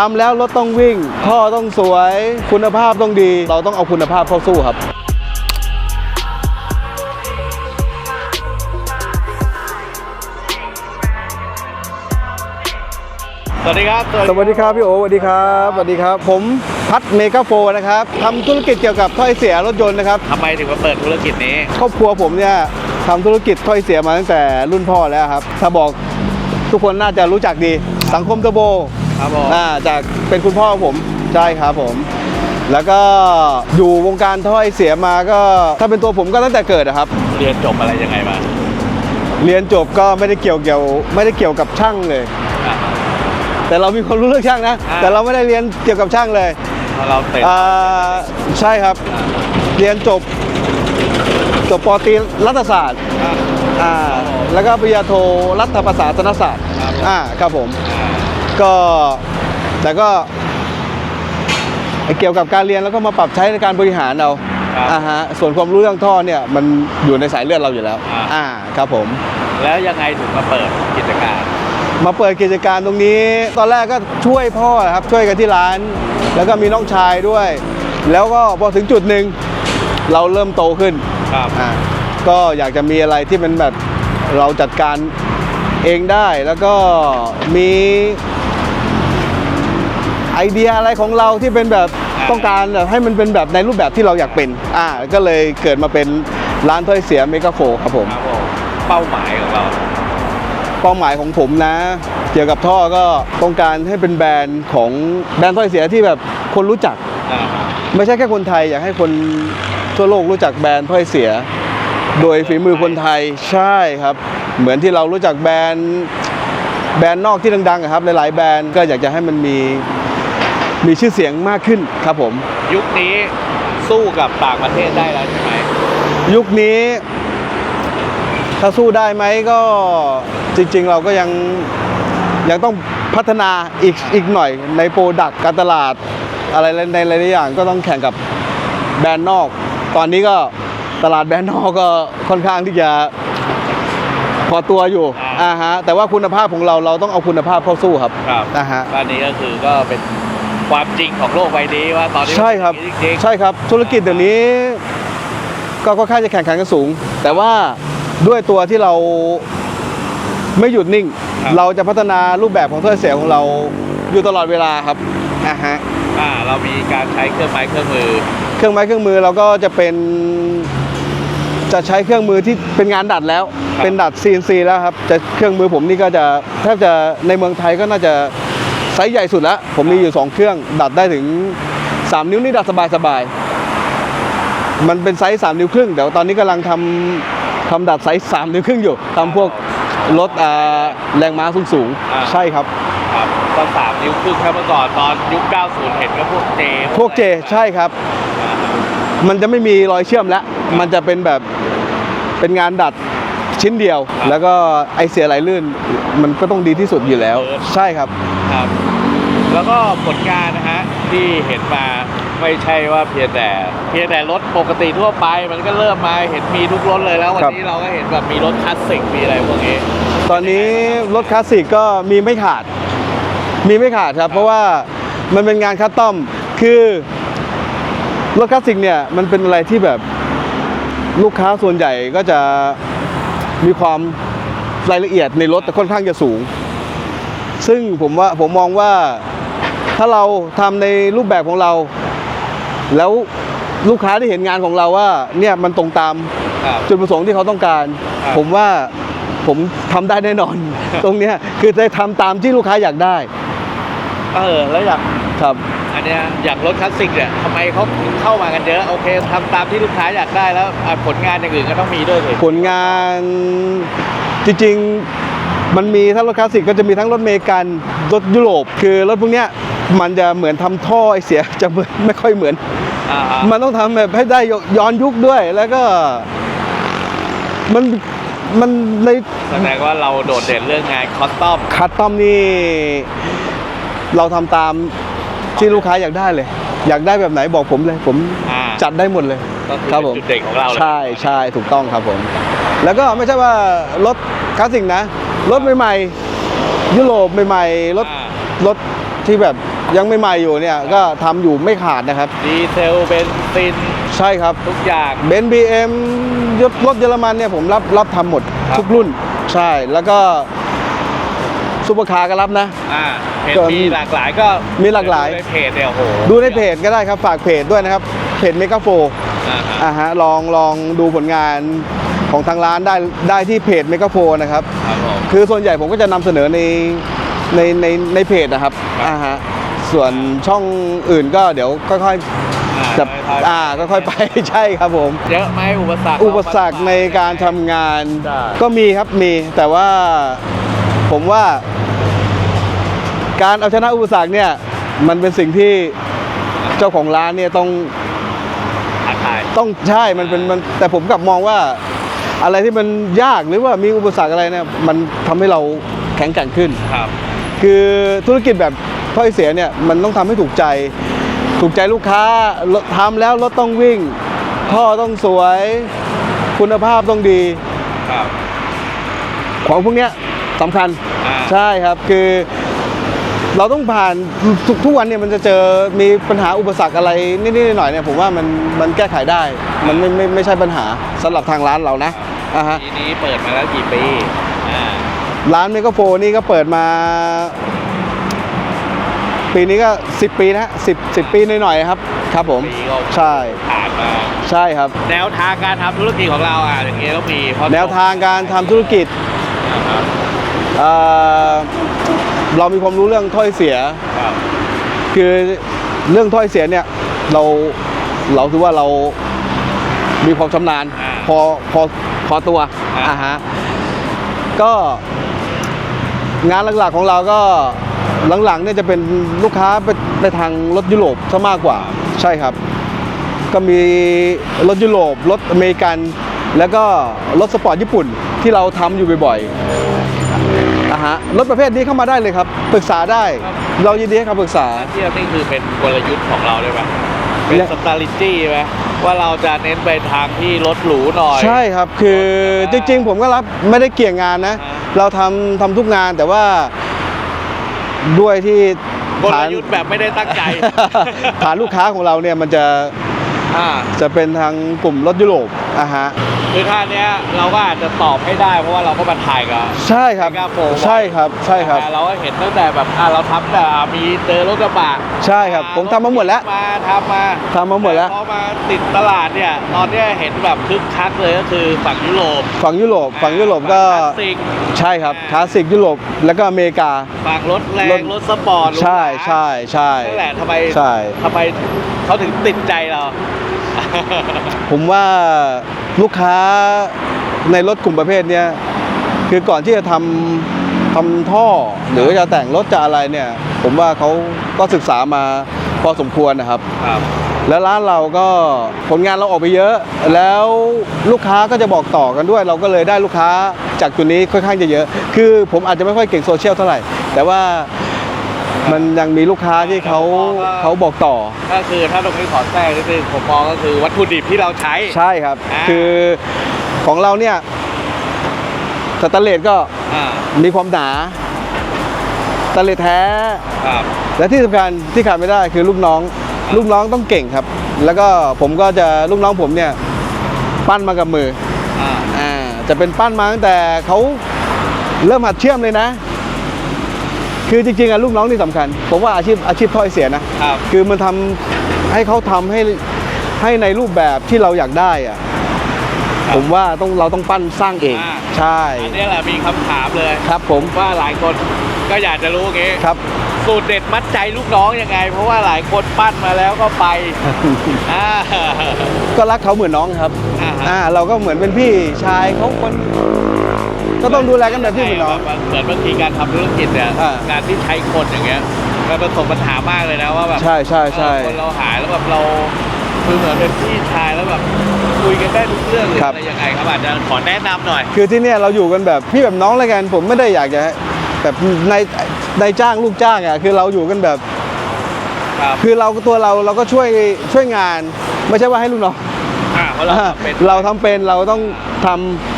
ทำแล้วรถต้องวิ่งท่อต้องสวย คุณภาพต้องดี เราต้องเอาคุณภาพเข้าสู้ครับสวัสดีครับ สวัสดีครับพี่โอสวัสดีครับ สวัสดีครับ ผมพัดเมกาโฟนะครับทำธุรกิจเกี่ยวกับถ้อยเสียรถยนต์นะครับทำไมถึงมาเปิดธุรกิจนี้ ครอบครัวผมเนี่ยทำธุรกิจถ้อยเสียมาตั้งแต่รุ่นพ่อแล้วครับ ถ้าบอก ทุกคนน่าจะรู้จักดีสังคมเทอร์โบครับผมอ่าจากเป็นคุณพ่อผมใช่ครับผม แล้วก็อยู่วงการถ้อยเสียมาก็ถ้าเป็นตัวผมก็ตั้งแต่เกิดอะครับ เรียนจบอะไรยังไงมาเรียนจบก็ไม่ได้เกี่ยวเกี่ยวไม่ได้เกี่ยวกับช่างเลย อะ แต่เรามีความรู้เรื่องช่างนะ อ่า แต่เราไม่ได้เรียนเกี่ยวกับช่างเลยพอเราเสร็จอ่าใช่ครับ เรียนจบจบปอตรีรัฐศาสตร์อะอ่า แล้วก็ปริญญาโทรัฐประศาสนศาสตร์ครับอ่าครับผมอ่าก็แต่ก็ เกี่ยวกับการเรียนแล้วก็มาปรับใช้ในการบริหารเอาอ่าฮะส่วนความรู้เรื่องท่อเนี่ยมันอยู่ในสายเลือดเราอยู่แล้วอ่าครับผม แล้วยังไงถึงมาเปิดกิจการ มาเปิดกิจการตรงนี้ ตอนแรกก็ช่วยพ่อครับ ช่วยกันที่ร้าน แล้วก็มีน้องชายด้วย แล้วก็พอถึงจุดหนึ่งเราเริ่มโตขึ้นครับ อ่าก็อยากจะมีอะไรที่เป็นแบบ เราจัดการเองได้แล้วก็มีไอเดียอะไรของเราที่เป็นแบบต้องการแบบให้มันเป็นแบบในรูปแบบที่เราอยากเป็น อ่า ก็เลยเกิดมาเป็นร้านถ้อยเสียเมกาโฟครับผม ครับผมเป้าหมายของเรา เป้าหมายของผมนะ เกี่ยวกับท่อก็ต้องการให้เป็นแบรนด์ของแบรนด์ถ้อยเสียที่แบบคนรู้จักอ่าไม่ใช่แค่คนไทยอยากให้คนทั่วโลกรู้จักแบรนด์ถ้อยเสีย โดยฝีมือคนไทยใช่ครับ เหมือนที่เรารู้จักแบรนด์แบรนด์นอกที่ดังๆอะครับหลายๆแบรนด์ก็อยากจะให้มันมีมีชื่อเสียงมากขึ้นครับผม ยุคนี้สู้กับต่างประเทศได้แล้วใช่ไหมยุคนี้ ถ้าสู้ได้ไหมก็จริง ๆ เราก็ยังยังต้องพัฒนาอีกอีกหน่อยในโปรดักต์การตลาดอะไรในหลายๆอย่างก็ต้องแข่งกับแบรนด์นอก ตอนนี้ก็ ตลาดแบรนด์นอกก็ค่อนข้างที่จะพอตัวอยู่อ่าฮะแต่ว่าคุณภาพของเราเราต้องเอาคุณภาพเข้าสู้ครับครับนะฮะอันนี้ก็คือก็เป็นความจริงของโลกใบนี้ว่าตอนนี้ใช่ครับมันเป็นอย่างนี้จริงๆใช่ครับ ธุรกิจเดี๋ยวนี้ ก็ค่อนข้างจะแข่งขันกันสูง แต่ว่าด้วยตัวที่เราไม่หยุดนิ่งครับเราจะพัฒนารูปแบบของถ้อยเสียของเราอยู่ตลอดเวลาครับอ่าฮะอ่าเรามีการใช้เครื่องไม้เครื่องมือ เครื่องไม้เครื่องมือเราก็จะเป็น จะใช้เครื่องมือที่เป็นงานดัดแล้วครับเป็นดัด CNC แล้วครับจะเครื่องมือผมนี่ก็จะแทบจะในเมืองไทยก็น่าจะไซส์ใหญ่สุดแล้ว ผมมีอยู่ 2 เครื่องดัดได้ถึง 3 นิ้วนี่ดัดสบายๆมันเป็นไซส์3นิ้วครึ่งเดี๋ยวตอนนี้กำลังทำทำดัดไซส์3นิ้วครึ่งอยู่ทำพวกรถอ่าแรงม้าสูงอ่าๆใช่ครับครับตอนสามนิ้วครึ่งครับเมื่อก่อนตอนยุค 90 เห็นก็พวกเจ พวกเจใช่ครับอ่ามันจะไม่มีรอยเชื่อมแล้ว มันจะเป็นแบบเป็นงานดัดชิ้นเดียว แล้วก็ไอเสียไหลลื่น มันก็ต้องดีที่สุดอยู่แล้ว ใช่ครับ ครับ แล้วก็ผลงานนะฮะที่เห็นมาไม่ใช่ว่าเพียงแต่ เพียงแต่รถปกติทั่วไป มันก็เริ่มมาเห็นมีทุกรถเลยแล้ววันครับนี้เราก็เห็นแบบมีรถคลาสสิกมีอะไรพวกนี้ ตอนนี้รถคลาสสิกก็มีไม่ขาด มีไม่ขาดครับ เพราะว่ามันเป็นงานคัสตอมคือรถคลาสสิกเนี่ยมันเป็นอะไรที่แบบ ลูกค้าส่วนใหญ่ก็จะมีความรายละเอียดในรถแต่ค่อนข้างจะสูง ซึ่งผมว่าผมมองว่าถ้าเราทำในรูปแบบของเรา แล้วลูกค้าได้เห็นงานของเราว่าเนี่ยมันตรงตามครับจุดประสงค์ที่เขาต้องการครับผมว่าผมทำได้แน่นอน ตรงเนี้ยคือจะทำตามที่ลูกค้าอยากได้ เออแล้วอย่างครับอัน เนี้ยอย่างรถคลาสสิกเนี่ยทำไมเขาถึงเข้ามากันเยอะโอเคทำตามที่ลูกค้าอยากได้แล้วอะผลงานอย่างอื่นก็ต้องมีด้วยสิผลงานจริงๆมันมีทั้งรถคลาสสิกก็จะมีทั้งรถอเมริกันรถยุโรปคือรถพวกเนี้ยมันจะเหมือนทำท่อไอเสียจะเหมือนไม่ค่อยเหมือนอ่าฮะมันต้องทำแบบให้ได้ย้อนยุคด้วยแล้วก็มันมันในแสดงว่าเราโดดเด่นเรื่องงานคอสตอมคัสตอมนี่ เราทำตาม ที่ลูกค้าอยากได้เลย อยากได้แบบไหนบอกผมเลย ผมอ่า จัดได้หมดเลยก็คือครับผเป็นมจุดเด่นของเราเลย ใช่ใช่ถูกต้องครับผม แล้วก็ไม่ใช่ว่ารถคลาสสิกนะ รถใหม่ๆ ยุโรปใหม่ๆ รถอ่า รถที่แบบยังใหม่ๆอยู่เนี่ยก็ทำอยู่ไม่ขาดนะครับ ดีเซลเบนซินใช่ครับทุกอย่าง เบนซ์บีเอ็มรถเยอรมันเนี่ยผมรับรับทำหมด ครับ ทุกรุ่น ใช่แล้วก็ซูเปอร์คาร์ก็รับนะ อ่า เห็นก็มีหลากหลายก็มีหลากหลายดูในเพจเนี่ยโอ้โหดูในเพจก็ได้ครับฝากเพจด้วยนะครับเพจเมกาโฟอ่าฮะอ่าฮะลองลองดูผลงานของทางร้านได้ได้ที่เพจเมกาโฟนะครับครับผมคือส่วนใหญ่ผมก็จะนำเสนอในในในในเพจนะครับครับอ่าฮะส่วนช่องอื่นก็เดี๋ยวค่อยอ่าๆจะค่อยๆอ่าค่อยๆไปใช่ครับผมเยอะไหมอุปสรรคอุปสรรคในการทำงานใช่ก็มีครับมีแต่ว่าผมว่า การเอาชนะอุปสรรคเนี่ยมันเป็นสิ่งที่เจ้าของร้านเนี่ยต้องท้าทายต้องใช่มันเป็นมันแต่ผมกลับมองว่าอะไรที่มันยากหรือว่ามีอุปสรรคอะไรเนี่ยมันทำให้เราแข็งแกร่งขึ้น ครับ คือธุรกิจแบบถ้อยเสียเนี่ยมันต้องทำให้ถูกใจ ถูกใจลูกค้ารถทำแล้วรถต้องวิ่ง ท่อต้องสวย คุณภาพต้องดี ครับ ของพวกเนี้ยสำคัญอ่า ใช่ครับคือ เราต้องผ่านทุกทุกวันเนี่ยมันจะเจอมีปัญหาอุปสรรคอะไรนิดๆหน่อยๆเนี่ยผมว่ามันมันแก้ไขได้ มันไม่ไม่ไม่ใช่ปัญหาสำหรับทางร้านเรานะอ่าฮะทีนี้เปิดมาแล้วกี่ปีอ่าร้านเมกาโฟนี่ก็เปิดมา ปีนี้ก็ 10 ปีนะฮะสิบสิบปีหน่อยๆครับ ครับผมปีก็ใช่ผ่านมาใช่ครับ แนวทางการทำธุรกิจของเราอะอย่างเงี้ยต้องมีเพระแนวทางการทำธุรกิจนะครับ เอ่อ เรามีความรู้เรื่องถ้อยเสีย ครับคือเรื่องถ้อยเสียเนี่ยเราเราถือว่าเรามีความชำนาญอ่าพอพอพอตัวอ่า อ่าฮะก็งานหลักๆของเราก็หลังๆเนี่ยจะเป็นลูกค้าไปไปทางรถยุโรปซะมากกว่าใช่ครับ ก็มีรถยุโรปรถอเมริกัน แล้วก็รถสปอร์ตญี่ปุ่นที่เราทำอยู่บ่อย ๆอะฮะรถประเภทนี้เข้ามาได้เลยครับปรึกษาได้ เรายินดีให้คำปรึกษาเทียบนี่คือเป็นกลยุทธ์ของเราได้ไหมเป็นเนี่ยสตาลิจี้ไหมว่าเราจะเน้นไปทางที่รถหรูหน่อย ใช่ครับคือจริงๆ ผมก็รับไม่ได้เกี่ยงงานนะอ่าเราทำทำทุกงานแต่ว่าด้วยที่กลฐานยุทธ์แบบไม่ได้ตั้งใจฐานลูกค้าของเราเนี่ยมันจะอ่าจะเป็นทางกลุ่มรถยุโรปอะฮะ คือท่าเนี้ยเราก็อาจจะตอบให้ได้เพราะว่าเราก็มาถ่ายกับ ใช่ครับเมกาโฟใช่ครับ ใช่ครับ แต่เราก็เห็นตั้งแต่แบบอะเราทำแต่อะมีเจอรถกระบะใช่ครับ ผมทำมาหมดแล้ว มาทำมาทำมาหมดแล้ว ต่พอมาติดตลาดเนี่ยตอนเนี้ยเห็นแบบคึกคักเลยก็คือฝั่งยุโรปฝั่งยุโรป ฝั่งยุโรปก็ ฝั่งคลาสสิกใช่ครับ คลาสสิกยุโรป แล้วก็อเมริกา ฝั่งรถแรรงถรถสปอร์ตหรูใช่หราใช่ใช่ นั่นแหละทำไมใช่ ทำไมเขาถึงติดใจเรา ผมว่า ลูกค้าในรถกลุ่มประเภทเนี้ยคือก่อนที่จะทำทำท่อหรือจะแต่งรถจะอะไรเนี่ย ผมว่าเขาก็ศึกษามาพอสมควรนะครับ ครับ แล้วร้านเราก็ผลงานเราออกไปเยอะ แล้วลูกค้าก็จะบอกต่อกันด้วย เราก็เลยได้ลูกค้าจากจุดนี้ค่อนข้างจะเยอะ คือผมอาจจะไม่ค่อยเก่งโซเชียลเท่าไหร่ แต่ว่า มันยังมีลูกค้าที่เขาเขาบอกต่อ ก็คือถ้าตรงนี้ขอแทรกนิดนึงผมมองก็คือวัตถุดิบที่เราใช้ ใช่ครับ อ่า คือของเราเนี่ยสแตนเลสก็อ่ามีความหนาสแตนเลสแท้ ครับ และที่สำคัญที่ขาดไม่ได้คือลูกน้อง ลูกน้องต้องเก่งครับ แล้วก็ผมก็จะลูกน้องผมเนี่ยปั้นมากับมืออ่าอ่าจะเป็นปั้นมาตั้งแต่เขาเริ่มหัดเชื่อมเลยนะ คือจริงๆอะลูกน้องนี่สำคัญ ผมว่าอาชีพอาชีพถ้อยเสียนะครับคือมันทำให้เขาทำให้ให้ในรูปแบบที่เราอยากได้อะครับผมว่าต้องเราต้องปั้นสร้างเองอ่าใช่อันนี้แหละมีคำถามเลยครับ ผมว่าหลายคนก็อยากจะรู้อย่างงี้ครับสูตรเด็ดมัดใจลูกน้องยังไง เพราะว่าหลายคนปั้นมาแล้วก็ไปอ่าก็รักเขาเหมือนน้องครับอ่าฮะอ่าเราก็เหมือนเป็นพี่ชายเขาคน ก็ต้องดูแลกันแบบพี่เหมือนน้อง เหมือนบางทีการทำธุรกิจเนี่ยอ่า การที่ใช้คนอย่างเงี้ยมันประสบปัญหามากเลยนะว่าแบบใช่ใช่ใช่ เออคนเราหายแล้วแบบเราคือเหมือนเป็นพี่ชายแล้วแบบคุยกันได้ทุกเรื่องหรือครับ อะไรยังไงครับอาจจะขอแนะนำหน่อย คือที่เนี่ยเราอยู่กันแบบพี่แบบน้องเลยกัน ผมไม่ได้อยากจะแบบในในจ้างลูกจ้างอะคือเราอยู่กันแบบ ครับคือเราตัวเราเราก็ช่วยช่วยงาน ไม่ใช่ว่าให้ลูกน้อง อ่าเพราะเราเป็น เราทำเป็นเราต้องทำ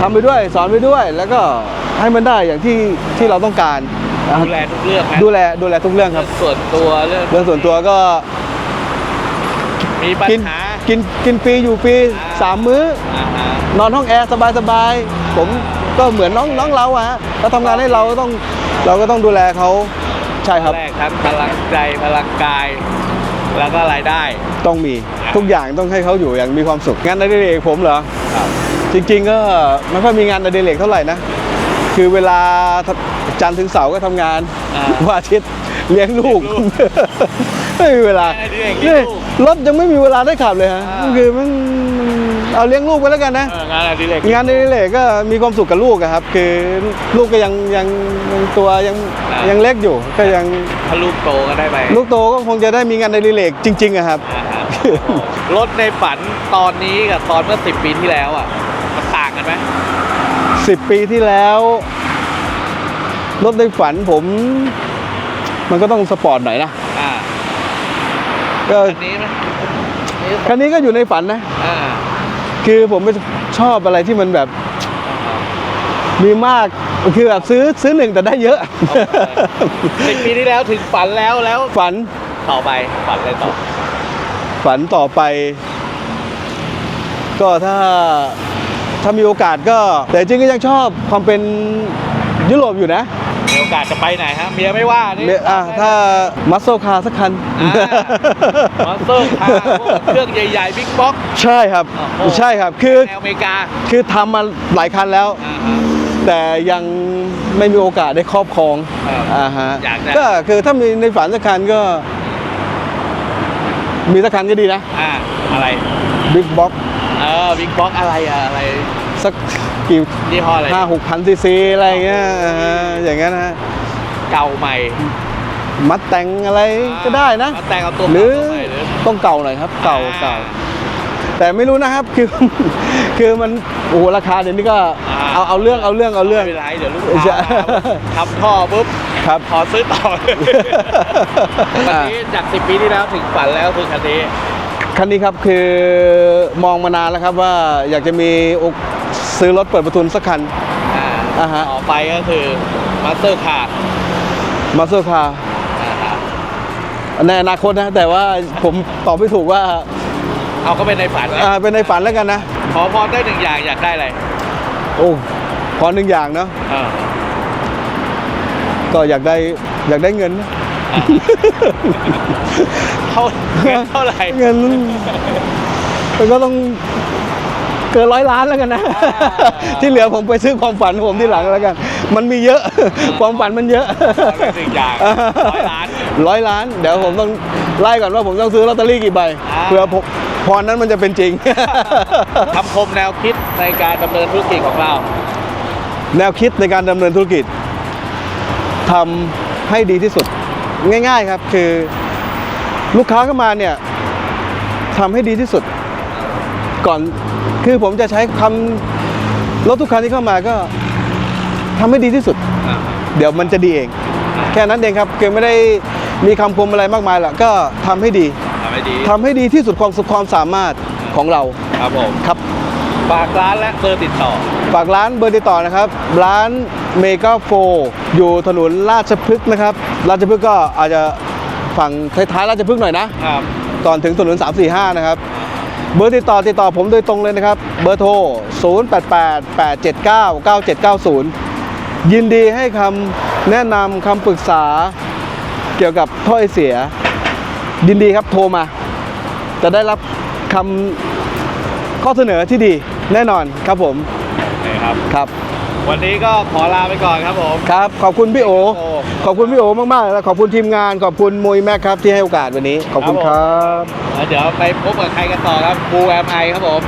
ทำไปด้วยสอนไปด้วย แล้วก็ให้มันได้อย่างที่ที่เราต้องการอ่าดูแลทุกเรื่องไหมดูแลดูแลทุกเรื่องคเรื่รัอบงส่วนตัวเรื่องเรื่องส่วนตัวก็มีปัญกินหากินกินฟรีอยู่ฟรีอ่าสามมื้อ อ่าฮะนอนห้องแอร์สบายๆผมก็เหมือนน้องน้องเราอะฮะเขาทำงานให้เราก็ต้องเราก็ต้องดูแลเขาใช่ครับ แรกทั้งพลังใจพลังกาย แล้วก็รายได้ ต้องมีอ่าทุกอย่างต้องให้เขาอยู่อย่างมีความสุขงานอดิเรกผมเหรอครับ จริงๆก็ไม่ค่อยมีงานอดิเรกเท่าไหร่นะ คือเวลาจันทร์ถึงเสาร์ก็ทำงานอ่าวันอาทิตย์เลี้ยงลูกเลี้ยงลูกไม่มีเวลางานอดิเรกเลี้ยงลูกรถยังไม่มีเวลาได้ขับเลยฮะอ่าคือมันเอาเลี้ยงลูกไปแล้วกันนะเอองานอดิเรกงานในเรกก็มีความสุขกับลูกอะครับ คือลูกก็ยังยังยังตัวยังยังเล็กอยู่ ก็ยังถ้าลูกโตก็ได้ไปลูกโตก็คงจะได้มีงานในเรกจริงๆอะครับอ่าฮะรถในฝันตอนนี้กับตอนเมื่อสิบปีที่แล้วอะมันต่าง กันไหมสิบปีที่แล้ว รถในฝันผม มันก็ต้องสปอร์ตหน่อยนะอ่าก็อันนี้ไหมนี่คันนี้ก็อยู่ในฝันนะ อ่าคือผมไม่ชอบอะไรที่มันแบบมีมากคือแบบซื้อซื้อหนึ่งแต่ได้เยอะ สิบปีที่แล้วถึงฝันแล้วแล้ว ฝันต่อไปฝันอะไรต่อฝันต่อไป ก็ถ้า ถ้ามีโอกาสก็ แต่จริงก็ยังชอบความเป็นยุโรปอยู่นะมีโอกาสจะไปไหนฮะเมียไม่ว่านี่เนี่ยอะถ้ามัสโซคาสักคันมอเตอร์คาร์พวกเครื่องใหญ่ๆบิ๊กบ็อกใช่ครับโอ้โหใช่ครับคือแนวอเมริกาคือทำมาหลายคันแล้วอ่าฮะแต่ยังไม่มีโอกาสได้ครอบครองอ่าอ่าฮะอยากได้ก็คือถ้ามีในฝันสักคันก็ มีสักคันก็ดีนะ อ่าอะไรบิ๊กบ็อกเออบิ๊กบ็อกอะไรอะอะไรสักกี่ยี่ห้ออะไรห้าหกพันซีซีอะไรอย่างเงี้ยอ่าฮะอย่างเงี้ยนะฮะเก่าใหม่มัดแต่งอะไรก็ได้นะ มาแต่งเอาตัวหรือเก่าตัวใหม่หรือ ต้องเก่าหน่อยครับ เก่าอ่เก่าแต่ไม่รู้นะครับคือ คือมันโอ้โหราคาเดี๋ยวนี้ก็อ่าเอาเอาเรื่องเอาเรื่องเอาเรื่อง ไม่เป็นไรเดี๋ยวลูกใช่ ค้ามาทำท่อปุ๊บครับ ขอซื้อต่อ คันนี้จากสิบปีที่แล้วถึงฝันแล้วคือคันนี้ คันนี้ครับคือมองมานานแล้วครับว่าอยากจะมีโอกซื้อรถเปิดประทุนสักคันอ่าอ่าฮะ ต่อไปก็คือมาสเตอร์คาร์มาสเตอร์คาร์ในอนาคตนะ แต่ว่าผมตอบไม่ถูกว่าเอาก็เป็นในฝันแล้วอ่าเป็นในฝันแล้วกันนะ ขอพรได้หนึ่งอย่างอยากได้อะไรโอ้พอหนึ่งอย่างเนาะเออก็อยากได้อยากได้เงินนะอ่า เท่าเงินเท่าไหร่เงินมันก็ต้องเกินร้อยล้านแล้วกันนะ ที่เหลือผมไปซื้อความฝันผมที่หลังแล้วกัน มันมีเยอะความฝันมันเยอะเอาได้หนึ่งอย่างร้อยล้านร้อยล้าน เดี๋ยวผมต้องไล่ก่อนว่าผมต้องซื้อลอตเตอรี่กี่ใบอ่าเพื่อพพรนั้นมันจะเป็นจริงคำคมแนวคิดในการดำเนินธุรกิจของเรา แนวคิดในการดำเนินธุรกิจทำให้ดีที่สุด ง่ายๆครับคือลูกค้าเข้ามาเนี่ยทำให้ดีที่สุด ก่อนคือผมจะใช้คำรถทุกคันที่เข้ามาก็ทำให้ดีที่สุด เดี๋ยวมันจะดีเอง แค่นั้นเองครับคือไม่ได้มีคำคมอะไรมากมายหรอกก็ทำให้ดีทำให้ดีทำให้ดีที่สุดความสุขความสามารถของเราครับผมครับฝากร้านและเบอร์ติดต่อ ฝากร้านเบอร์ติดต่อนะครับ ร้านเมกาโฟอยู่ถนนราชพฤกษ์นะครับ ราชพฤกษ์ก็อาจจะฝั่งท้ายๆราชพฤกษ์หน่อยนะ ครับก่อนถึงถนน345 นะครับ เบอร์ติดต่อติดต่อผมโดยตรงเลยนะครับ เบอร์โทร 0888799790 ยินดีให้คำแนะนำคำปรึกษาเกี่ยวกับถ้อยเสีย ยินดีครับโทรมา จะได้รับคำข้อเสนอที่ดีแน่นอนครับผม โอเคครับ ครับ วันนี้ก็ขอลาไปก่อนครับผม ครับ ขอบคุณพี่โอโอ้ขอบคุณพี่โอมากๆแล้วขอบคุณทีมงาน ขอบคุณมวยแม็กครับที่ให้โอกาสวันนี้ ขอบคุณครับแล้วเดี๋ยวไปพบกับใครกันต่อครับบูแอมไอครับผม